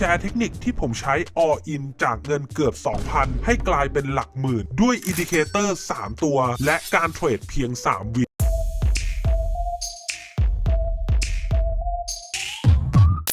แชร์เทคนิคที่ผมใช้ all in จากเงินเกือบ 2,000 ให้กลายเป็นหลักหมื่น ด้วยอินดิเคเตอร์ 3 ตัว และการเทรดเพียง 3 วิ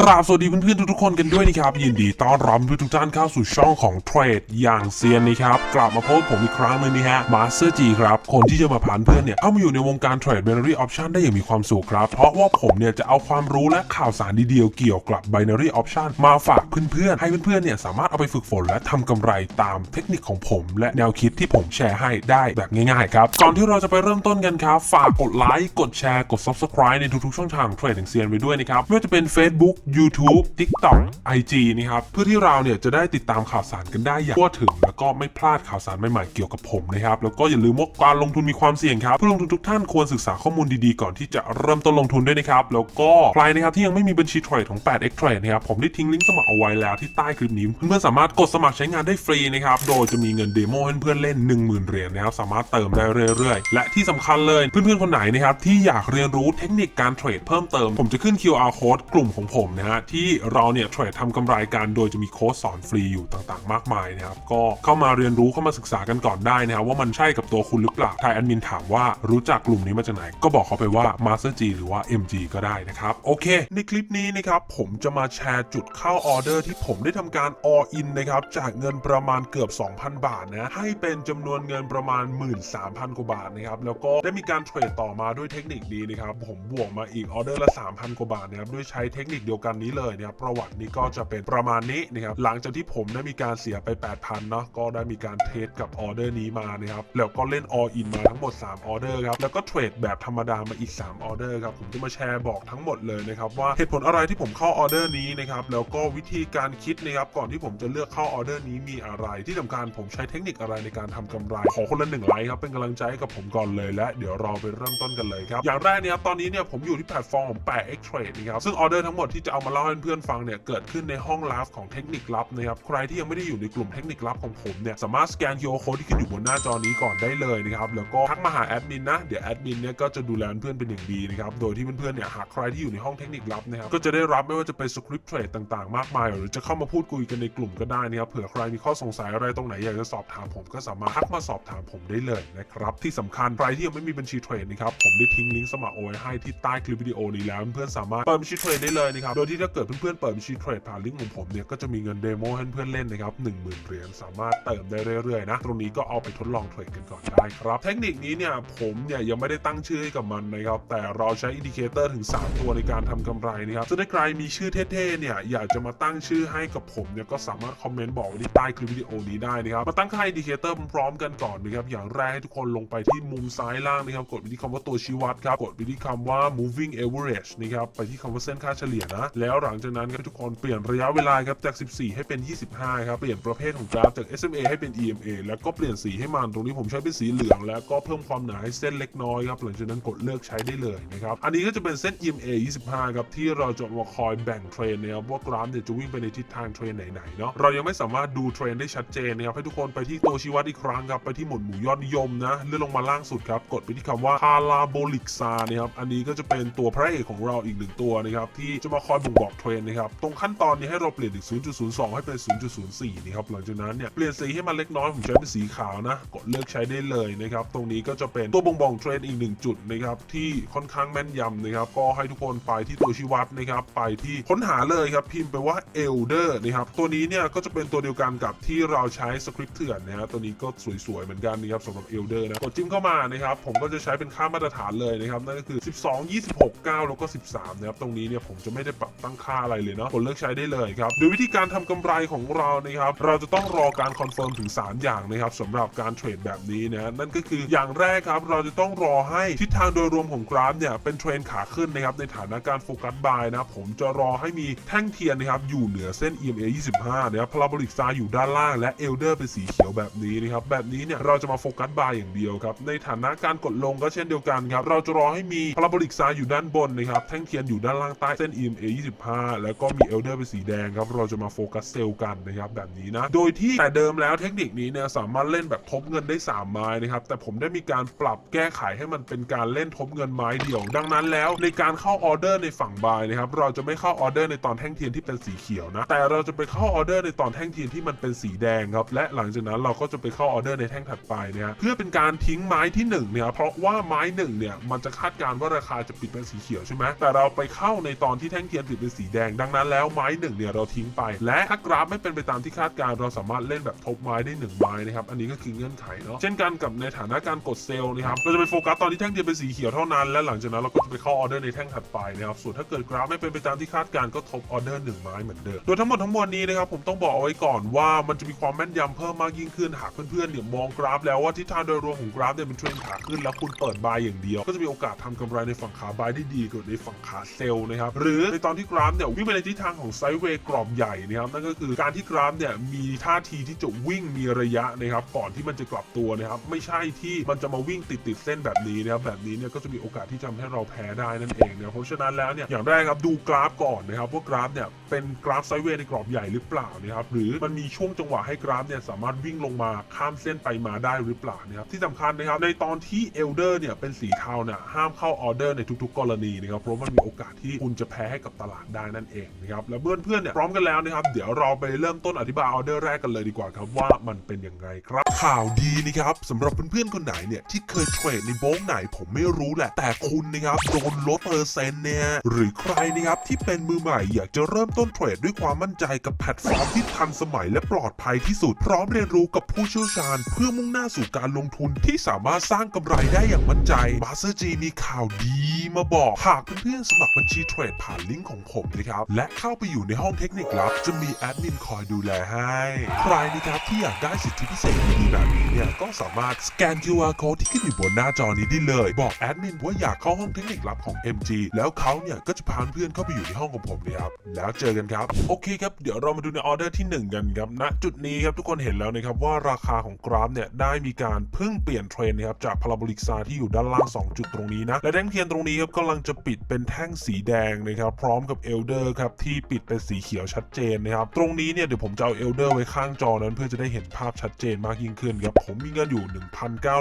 กราบสวัสดีเพื่อนๆทุกๆคนกันด้วยนะครับยินดีต้อนรับทุกท่านเข้าสู่ช่องของเทรดอย่างเซียนนะครับกลับมาพบผมอีกครั้งหนึงนะฮะมาสเตอร์จีครับคนที่จะมาผ่านเพื่อนเนี่ยเข้ามาอยู่ในวงการเทรด binary option ได้อย่างมีความสุขครับ เพราะว่าผมเนี่ยจะเอาความรู้และข่าวสารดีๆเกี่ยวกับ binary option มาฝากเพื่อนๆให้เพื่อนๆเนี่ยสามารถเอาไปฝึกฝนและทำกำไรตามเทคนิคของผม และแนวคิดที่ผมแชร์ให้ได้แบบง่ายๆครับก่อนที่เราจะไปเริ่มต้นกันครับฝากกดไลค์กดแชร์กด subscribe ในทุกๆช่องทางเทรดอย่างเซียนไว้ด้วยนะครับไม่ว่าจะเป็น Facebook YouTube TikTok IG นะครับเพื่อที่เราเนี่ยจะได้ติดตามข่าวสารกันได้อย่างทั่วถึง แล้วก็ไม่พลาดข่าวสารใหม่ๆเกี่ยวกับผมนะครับแล้วก็อย่าลืมว่าการลงทุนมีความเสี่ยงครับผู้ลงทุนทุกท่านควรศึกษาข้อมูลดีๆก่อนที่จะเริ่มต้นลงทุนด้วยนะครับแล้วก็ใครนะครับที่ยังไม่มีบัญชีเทรดของ 8x Trade นะครับผมได้ทิ้งลิงก์สมัครเอาไว้แล้วที่ใต้คลิปนี้เพื่อนๆสามารถกดสมัครใช้งานได้ฟรีนะครับโดยจะมีเงินเดโมให้เพื่อนเล่น 10,000เหรียญนะครับสามารถเติมได้เรื่อยๆ และที่สำคัญเลยเพื่อนๆคนไหนนะครับที่อยากเรียนรู้เทคนิคการเทรดเพิ่มเติมผมจะขึ้น QR code กลุ่มของผมนะฮะที่เราเนี่ยเทรดทำกำไรกันโดยจะมีโค้ดสอนฟรีอยู่ต่างๆ มากมายนะครับก็เข้ามาเรียนรู้เข้ามาศึกษากันก่อนได้นะครับว่ามันใช่กับตัวคุณหรือเปล่าถ้าแอดมินถามว่ารู้จักกลุ่มนี้มาจากไหน ก็บอกเขาไปว่า Master G หรือว่า MG ก็ได้นะครับ โอเค ในคลิปนี้นะครับผมจะมาแชร์จุดเข้าออเดอร์ที่ผมได้ทำการ all in นะครับจากเงินประมาณเกือบ 2,000 บาทนะให้เป็นจำนวนเงินประมาณ 13,000 กว่าบาทนะครับแล้วก็ได้มีการเทรดต่อมาด้วยเทคนิคนี้นะครับผมบวกมาอีกออเดอร์ละ 3,000 กว่าบาทนะครับด้วยใช้เทคนิคเดียวกันนี้เลยนะครับประวัตินี้ก็จะเป็นประมาณนี้นะครับหลังจากที่ผมได้มีการเสียไป 8,000เนาะก็ได้มีการเทรดกับออเดอร์นี้มานะครับแล้วก็เล่น all in มาทั้งหมด 3 ออเดอร์ครับแล้วก็เทรดแบบธรรมดามาอีก 3 ออเดอร์ครับผมจะมาแชร์บอกทั้งหมดเลยนะครับว่าเหตุผลอะไรที่ผมเข้าออเดอร์นี้นะครับแล้วก็วิธีการคิดนะครับก่อนที่ผมจะเลือกเข้าออเดอร์นี้มีอะไร ที่สำคัญผมใช้เทคนิคอะไรในการทำกำไรขอคนละหนึ่งไลค์ครับเป็นกำลังใจให้กับผมก่อนเลยและเดี๋ยวเราไปเริ่มต้นกันเลยครับอย่างแรกเนี่ยตอนนี้เนี่ยผมอยู่ที่แพลตฟอร์มของ 8x trade นะครับซึ่งออเดอร์ทั้งหมดที่จะเอามาเล่าให้เพื่อนๆฟังเนี่ยเกิดขึ้นในห้องลับของเทคนิคลับนะครับใครที่ยังไม่ได้อยู่ในกลุ่มเทคนิคลับของผมเนี่ยสามารถสแกน QR code ที่ขึ้นอยู่บนหน้าจอนี้ก่อนได้เลยนะครับแล้วก็ทักมาหาแอดมินนะเดี๋ยวแอดมินเนี่ยก็จะดูแลเพื่อนเป็นอย่างดีนะครับโดยที่เพื่อนๆเนี่ยหากใครที่อยู่ในห้องเทคนิคลับนะครับก็จะได้รับไม่ว่าจะเป็นสคริปต์เทรดต่างๆ มากมาย หรือจะเข้ามาพูดคุยกันในกลุ่มก็ได้นะครับเผื่อใครมีข้อสงสัยอะไรตรงไหนอยากจะสอบถามผมก็สามารถทักมาสอบถามผมได้เลยนะครับที่สำคัญใครที่ยังไม่มีบัญชีเทรดนะครับผมได้ทิ้งลิงก์สมัครเอาไว้ให้ที่ใต้คลิปวิดีโอนี้แล้วเพื่อนๆสามารถเปิดบัญชีเทรดได้เลยนะครับโดยที่ถ้าเกิดเพื่อนๆเปิดบัญชีเทรดผ่านลิงก์ของผมเนี่ยก็จะมีเงินเดโมให้เพื่อนเล่นนะครับ10,000เหรียญสามารถเติมได้เรื่อยๆนะตรงนี้ก็เอาไปทดลองเทรดกันก่อนได้ครับ เทคนิคนี้เนี่ยผมเนี่ยยังไม่ได้ตั้งชื่อให้กับมันนะครับแต่เราใช้อินดิเคเตอร์ถึง 3 ตัวในการทำกำไรนะครับซึ่งถ้าใครมีชื่อเท่ๆเนี่ยอยากจะมาตั้งชื่อให้กับผมเนี่ยก็สามารถคอมเมนต์บอกไว้ที่ใต้คลิปวิดีโอนี้ได้นะครับมาตั้งค่าอินดิเคเตอร์พร้อมๆกันก่อนนะครับอย่างแรกให้ทุกคนลงไปที่มุมซ้ายล่างนะครับกดไปที่คำว่าตัวชี้วัดครับกดไปที่คำว่า moving average นะครับไปที่คำว่าเส้นค่าเฉลี่ยนะแล้วหลังจากนั้นครับทุกคนเปลี่ยนระยะเวลาครับจาก 14 ให้เป็น 25 ครับ เปลี่ยนประเภทของกราฟจาก SMA ให้เป็น EMA แล้วก็เปลี่ยนสีให้มันตรงนี้ผมใช้เป็นสีเหลือง แล้วก็เพิ่มความหนาให้เส้นเล็กน้อยครับหลังจากนั้นกดเลือกใช้ได้เลยนะครับอันนี้ก็จะเป็นเส้น EMA 25 ครับที่เราจะมาคอยแบ่งเทรนนะครับว่ากราฟเนี่ยจะวิ่งไปในทิศทางเทรนไหนๆเนาะเรายังไม่สามารถดูเทรนได้ชัดเจนนะครับให้ทุกคนไปที่ตัวชี้วัดอีกครั้งครับไปที่หมวดหมู่ยอดนิยมนะเลื่อนลงมาล่างสุดครับกดไปที่คำว่า parabolic SAR นะครับอันนี้ก็จะเป็นตัวพระเอกของเราอีกหนึ่งตัวนะครับที่จะมาคอยบ่งบอกเทรนนะครับ ตรงขั้นตอนนี้ให้เราเปลี่ยนจาก 0.02 ให้เป็น 0.04 นะครับ หลังจากนั้นเนี่ยเปลี่ยนสีให้มันเล็กน้อย ผมใช้เป็นสีขาวนะ กดเลือกใช้ได้เลยนะครับ ตรงนี้ก็จะเป็นตัวบ่งบอกเทรนอีกหนึ่งจุดนะครับที่ค่อนข้างแม่นยำนะครับ ก็ให้ทุกคนไปที่ตัวชี้วัดนะครับ ไปที่ค้นหาเลยครับ พิมพ์ไปว่า elder นะครับ ตัวนี้เนี่ยก็จะเป็นตัวเดียวกันกับที่เราใช้สคริปต์เถื่อนนะฮะ ตัวนี้ก็สวยๆเหมือนกันนะครับสำหรับ elder นะ กดจิ้มเข้ามานะครับ ผมก็จะใช้เป็นค่ามาตรฐานเลยนะครับ นั่นก็คือ 12 26 9 แล้วก็ 13 นะครับ ตรงนี้เนี่ยผมจะไม่ได้ปรับตั้งค่าอะไรเลยเนาะกดเลือกใช้ได้เลยครับโดยวิธีการทำกำไรของเรานะครับเราจะต้องรอการคอนเฟิร์มถึง 3 อย่างนะครับสำหรับการเทรดแบบนี้นะนั่นก็คืออย่างแรกครับเราจะต้องรอให้ทิศทางโดยรวมของกราฟเนี่ยเป็นเทรนขาขึ้นนะครับในฐานะการโฟกัสบายนะผมจะรอให้มีแท่งเทียนนะครับอยู่เหนือเส้น EMA 25นะครับพาราโบลิกซาอยู่ด้านล่างและเอลเดอร์เป็นสีเขียวแบบนี้นะครับแบบนี้เนี่ยเราจะมาโฟกัสบายอย่างเดียวครับในฐานะการกดลงก็เช่นเดียวกันครับเราจะรอให้มีพาราโบลิกซาอยู่ด้านบนนะครับแท่งเทียนอยู่ด้านล่างใต้เส้น EMA 25 แล้วก็มีเอลเดอร์เป็นสีแดงครับ เราจะมาโฟกัสเซลล์กันนะครับแบบนี้นะ โดยที่แต่เดิมแล้วเทคนิคนี้เนี่ยสามารถเล่นแบบทบเงินได้ 3 ไม้นะครับ แต่ผมได้มีการปรับแก้ไขให้มันเป็นการเล่นทบเงินไม้เดียว ดังนั้นแล้วในการเข้าออเดอร์ในฝั่งบายนะครับ เราจะไม่เข้าออเดอร์ในตอนแท่งเทียนที่เป็นสีเขียวนะ แต่เราจะไปเข้าออเดอร์ในตอนแท่งเทียนที่มันเป็นสีแดงครับ และหลังจากนั้นเราก็จะไปเข้าออเดอร์ในแท่งถัดไปเนี่ยเพื่อเป็นการทิ้งไม้ที่1เนี่ยเพราะว่าไม้หนึ่งเนี่ยมันจะคาดการณ์ว่าราคาจะปิดเป็นสีเขียวใช่ไหมแต่เราไปเข้าในตอนที่แท่งเทียนปิดเป็นสีแดง ดังนั้นแล้วไม้หนึ่งเนี่ยเราทิ้งไป และถ้ากราฟไม่เป็นไปตามที่คาดการณ์เราสามารถเล่นแบบทบไม้ได้หนึ่งไม้นะครับอันนี้ก็คือเงื่อนไขเนาะเช่นกันกับในฐานะการกดเซลล์นะครับเราจะไปโฟกัสตอนที่แท่งเทียนเป็นสีเขียวเท่านั้นและหลังจากนั้นเราก็จะไปเข้าออเดอร์ในแท่งถัดไปนะครับส่วนถ้าเกิดกราฟไม่เป็นไปตามที่คาดการณ์ก็ทบออเดอร์หนึ่งไม้เหมือนเดิมโดยทั้งหมดทั้งมวลนี้นะครับผมต้องบอกเอาไว้ก่อนว่ามันจะมีความแม่นยำเพิ่มมากยิ่งขึ้นหากเพื่อนๆเนี่ยมองกราฟแล้วว่าทิศทางโดยรวมของกราฟเนี่ยเป็นเทรนขาขึ้นแล้วคุณเปิดบายอย่างเดียว ก็จะมีโอกาสทำกำไรในฝั่งขาบายได้ดีกว่าในฝั่งขาเซลล์นะครับหรือในตอนที่กราฟเนี่ยวิ่งไปในทิศทางของไซด์เวย์กรอบใหญ่นะครับนั่นก็คือการที่กราฟเนี่ยมีท่าทีที่จะวิ่งมีระยะนะครับก่อนที่มันจะกลับตัวนะครับไม่ใช่ที่มันจะมาวิ่งติดติดเส้นแบบนี้นะครับแบบนี้เนี่ยก็จะมีโอกาสที่จะทำให้เราแพ้ได้นั่นเองนะเพราะฉะนั้นแล้วเนี่ยอย่างแรกครับดูกราฟก่อนนะครับว่ากราฟเนี่ยเป็นกราฟไซด์เวย์ในกรอบใหญ่หรือเปล่านะครับหรือมันมีช่วงจังหวะให้กราฟเนี่ยสามารถวิ่งลงมาข้ามเส้นไปมาได้หรือเปล่านะครับที่สำคัญนะครับในตอนที่เอลเดอร์เนี่ยเป็นสีเทาเนี่ยห้ามเข้าออเดอร์ในทุก ๆ กรณีนะครับเพราะมันมีโอกาสที่คุณจะแพ้ให้กับตลาดได้นั่นเองนะครับแล้วเพื่อนเพื่อนๆเนี่ยพร้อมกันแล้วนะครับเดี๋ยวเราไปเริ่มต้นอธิบายออเดอร์แรกกันเลยดีกว่าครับว่ามันเป็นยังไงครับ ข่าวดีนะครับสำหรับเพื่อนๆคนไหนเนี่ยที่เคยเทรดในโบงไหนผมไม่รู้แหละ แต่คุณนะครับโดนลดเปอร์เซ็นต์เนี่ยหรือใครนะครับที่เป็นมือใหม่อยากจะเริ่มต้นเทรดด้วยความมั่นใจกับแพลตฟอร์มที่ทันสมัยและปลอดภัยที่สุด พร้อมเรียนรู้กับผู้เชี่ยวชาญ เพื่อมุ่งหน้าสู่การลงทุนที่สามารถสร้างกำไรได้อย่างมั่นใจมาสเตอร์จีมีข่าวดีมาบอกหากเพื่อนๆสมัครบัญชีเทรดผ่านลิงก์ของผมนะครับ และเข้าไปอยู่ในห้องเทคนิคลับ จะมีแอดมินคอยดูแลให้ ใครนะครับที่อยากได้สิทธิพิเศษดีแบบนี้เนี่ยก็สามารถสแกน QR code ที่ขึ้นอยู่บนหน้าจอนี้ได้เลย บอกแอดมินว่าอยากเข้าห้องเทคนิคลับของ MG แล้วเขาเนี่ยก็จะพาเพื่อนเข้าไปอยู่ในห้องของผมเลยครับแล้วเจอกันครับ โอเคครับเดี๋ยวเรามาดูในออเดอร์ที่ 1 กันครับณจุดนี้ครับทุกคนเห็นแล้วนะครับว่าราคาของกราฟเนี่ยได้มีการเพิ่งเปลี่ยนเทรนนะครับจากพาราโบลิกซาที่อยู่ด้านล่าง 2 จุดตรงนี้นะและแท่งเทียนตรงนี้ครับกำลังจะปิดเป็นแท่งสีแดงนะครับพร้อมกับเอลเดอร์ครับที่ปิดเป็นสีเขียวชัดเจนนะครับ ตรงนี้เนี่ยเดี๋ยวผมจะเอาเอลเดอร์ไว้ข้างจอนั้นเพื่อจะได้เห็นภาพชัดเจนมากยิ่งขึ้นครับ ผมมีเงินอยู่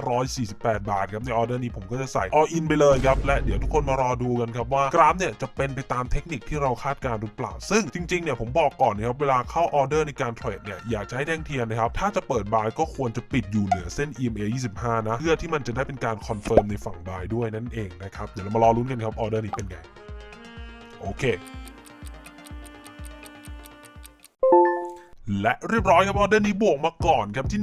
1,948 บาทครับในออเดอร์นี้ผมก็จะใส่ออินไปเลยครับ และเดี๋ยวทุกคนมารอดูกันครับว่ากราฟเนี่ยจะเป็นไปตามเทคนิคที่เราคาดการณ์หรือเปล่า ซึ่งจริงๆเนี่ยผมบอกก่อนนะครับเวลาเข้าออเดอร์ในการเทรดเนี่ยอยากจะให้แท่งเทียนนะครับถ้าจะเปิดบายก็ควรจะปิดอยู่เหนือเส้น EMA 25 นะเพื่อที่มันจะได้เป็นการคอนเฟิร์มในฝั่งบายด้วยนั่นเองนะครับเดี๋ยวเรามารอลุ้นกันครับออเดอร์นี้เป็นไง โและเรียบร้อยครับออเดอร์นี้บวกมาก่อนครับที่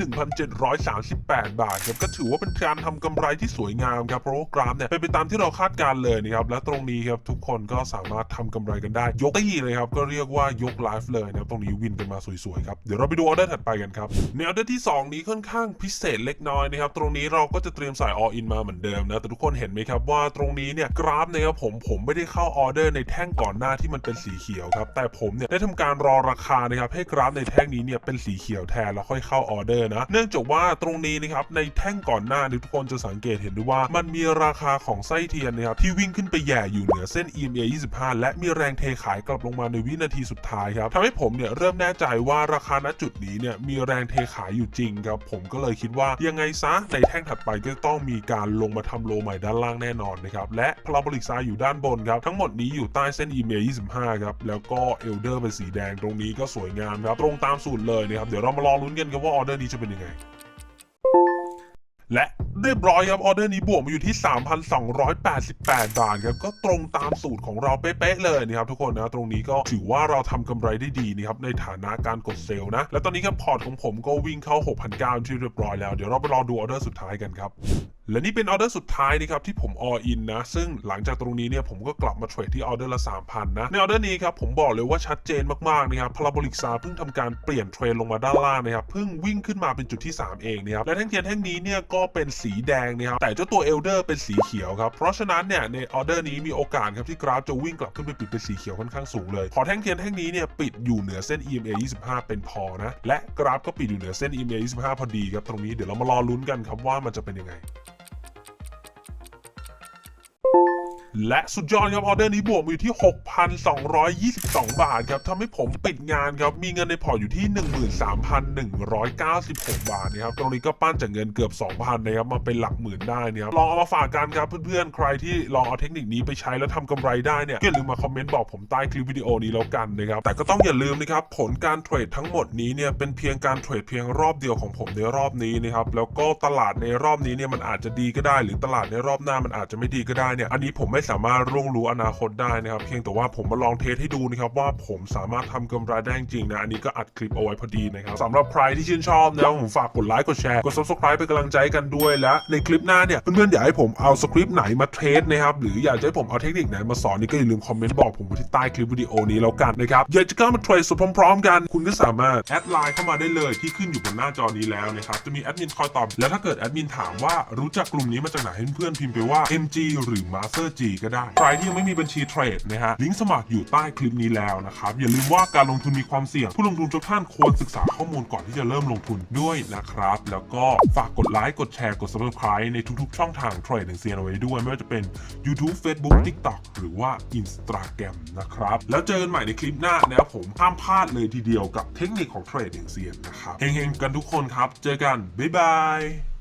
1,738 บาทครับก็ถือว่าเป็นการทำกำไรที่สวยงามครับเพราะว่ากราฟเนี่ยเป็นไปตามที่เราคาดการเลยนะครับและตรงนี้ครับทุกคนก็สามารถทำกำไรกันได้ ยกตี้เลยครับก็เรียกว่ายกไลฟ์เลยนะครับตรงนี้วินกันมาสวยๆครับเดี๋ยวเราไปดูออเดอร์ถัดไปกันครับในออเดอร์ที่ 2 นี้ค่อนข้างพิเศษเล็กน้อยนะครับตรงนี้เราก็จะเตรียมใส่ออินมาเหมือนเดิมนะแต่ทุกคนเห็นไหมครับว่าตรงนี้เนี่ยกราฟนะครับผมผมไม่ได้เข้าออเดอร์ในแท่งก่อนหน้าที่มันเป็นสีเขียวครับแต่ผมเนี่ยได้ทำการรอราคานะครับให้กราฟในแแท่งนี้เนี่ยเป็นสีเขียวแทนแล้วค่อยเข้าออเดอร์นะ เนื่องจากว่าตรงนี้นะครับในแท่งก่อนหน้าทุกคนจะสังเกตเห็นด้วยว่า มันมีราคาของไส้เทียนนะครับที่วิ่งขึ้นไปแย่อยู่เหนือเส้น EMA 25 และมีแรงเทขายกลับลงมาในวินาทีสุดท้ายครับทำให้ผมเนี่ยเริ่มแน่ใจว่าราคาณจุดนี้เนี่ยมีแรงเทขายอยู่จริงครับผมก็เลยคิดว่ายังไงซะในแท่งถัดไปก็ต้องมีการลงมาทำโลใหม่ด้านล่างแน่นอนนะครับและพาราบลิกซายอยู่ด้านบนครับทั้งหมดนี้อยู่ใต้เส้น EMA 25 ครับแล้วก็เอลเดอร์เป็นสีแดงตรงนี้ก็สวยงามครับตรงตามสูตรเลยนะครับ เดี๋ยวเรามารอลุ้นกันครับว่าออเดอร์นี้จะเป็นยังไง และเรียบร้อยครับออเดอร์นี้บวกมาอยู่ที่ 3,288 บาทครับก็ตรงตามสูตรของเราเป๊ะๆเลยนะครับทุกคนนะตรงนี้ก็ถือว่าเราทำกำไรได้ดีนะครับในฐานะการกดเซลล์นะ และตอนนี้ครับพอร์ตของผมก็วิ่งเข้า 6,900ที่เรียบร้อยแล้ว เดี๋ยวเราไปรอดูออเดอร์สุดท้ายกันครับ และนี่เป็นออเดอร์สุดท้ายนะครับที่ผมออินนะ ซึ่งหลังจากตรงนี้เนี่ยผมก็กลับมาเทรดที่ออเดอร์ละ 3,000 นะ ในออเดอร์นี้ครับผมบอกเลยว่าชัดเจนมากๆนะครับพาราโบลิกซาเพิ่งทำการเปลี่ยนเทรนลงมาด้านล่างนะครับเพิ่งวิ่งขึ้นมาเป็นจุดที่ 3 เองนะครับและแท่งเทียนแท่งนี้เนี่ยก็เป็นสีแดงนะครับแต่เจ้าตัวเอลเดอร์เป็นสีเขียวครับเพราะฉะนั้นเนี่ยในออเดอร์นี้มีโอกาสครับที่กราฟจะวิ่งกลับขึ้นไปปิดเป็นสีเขียวค่อนข้างสูงเลยพอแท่งเทียนแท่งนี้เนี่ยปิดอยู่เหนือเส้น EMA 25 เป็นพอนะและกราฟก็ปิดอยู่เหนือเส้น EMA 25 พอดีครับตรงนี้เดี๋ยวเรามารอลุ้นกันครับว่ามันจะเป็นยังไง และสุดยอดครับออเดอร์นี้บวกมาอยู่ที่ 6,222 บาทครับทำให้ผมปิดงานครับ มีเงินในพอร์ตอยู่ที่ 13,196 บาทนะครับ ตรงนี้ก็ปั้นจากเงินเกือบ 2,000 นะครับ มาเป็นหลักหมื่นได้นะครับ ลองเอามาฝากกันครับเพื่อนๆ ใครที่ลองเอาเทคนิคนี้ไปใช้แล้วทำกำไรได้เนี่ยอย่าลืมมาคอมเมนต์บอกผมใต้คลิปวิดีโอนี้แล้วกันนะครับ แต่ก็ต้องอย่าลืมนะครับ ผลการเทรดทั้งหมดนี้เนี่ยเป็นเพียงการเทรดเพียงรอบเดียวของผมในรอบนี้นะครับ แล้วก็ตลาดในรอบนี้เนี่ยมันอาจจะดีก็ได้ หรือตลาดในรอบหน้ามันอาจจะไม่ดีก็ได้เนี่ย อันนี้ผมไม่สามารถร่วงรู้อนาคตได้นะครับ เพียงแต่ว่าผมมาลองเทสให้ดูนะครับว่าผมสามารถทำกำไรได้จริงนะ อันนี้ก็อัดคลิปเอาไว้พอดีนะครับสำหรับใครที่ชื่นชอบนะผมฝากกดไลค์กดแชร์กด subscribe เป็นกำลังใจกันด้วยและในคลิปหน้าเนี่ยเพื่อนๆอยากให้ผมเอาสคริปต์ไหนมาเทสนะครับหรืออยากจะให้ผมเอาเทคนิคไหนมาสอนนี่ก็อย่าลืมคอมเมนต์บอกผมไว้ที่ใต้คลิปวิดีโอนี้แล้วกันนะครับอยากจะเข้ามาเทรดสดพร้อมๆกัน คุณก็สามารถแอดไลน์เข้ามาได้เลยที่ขึ้นอยู่บนหน้าจอนี้แล้วนะครับจะมีแอดมินคอยตอบแล้วถ้าเกิดแอดมินถามว่ารู้จักกลุ่มนี้มาจากไหนเพื่อนๆพิมพ์ไปว่า MG หรือ Master G ก็ได้ ใครที่ยังไม่มีบัญชีเทรดนะฮะลิงก์สมัครอยู่ใต้คลิปนี้แล้วนะครับ อย่าลืมว่าการลงทุนมีความเสี่ยง ผู้ลงทุนทุกท่านควรศึกษาข้อมูลก่อนที่จะเริ่มลงทุนด้วยนะครับ แล้วก็ฝากกดไลค์กดแชร์กด subscribe ในทุกๆ ช่องทางเทรดของเซียนเอาไว้ด้วย ไม่ว่าจะเป็น YouTube Facebook TikTok หรือว่า Instagram นะครับแล้วเจอกันใหม่ในคลิปหน้านะครับผมห้ามพลาดเลยทีเดียวกับเทคนิคของเทรดอย่งเซียนนะครับเฮงๆกันทุกคนครับ เจอกันบ๊ายบาย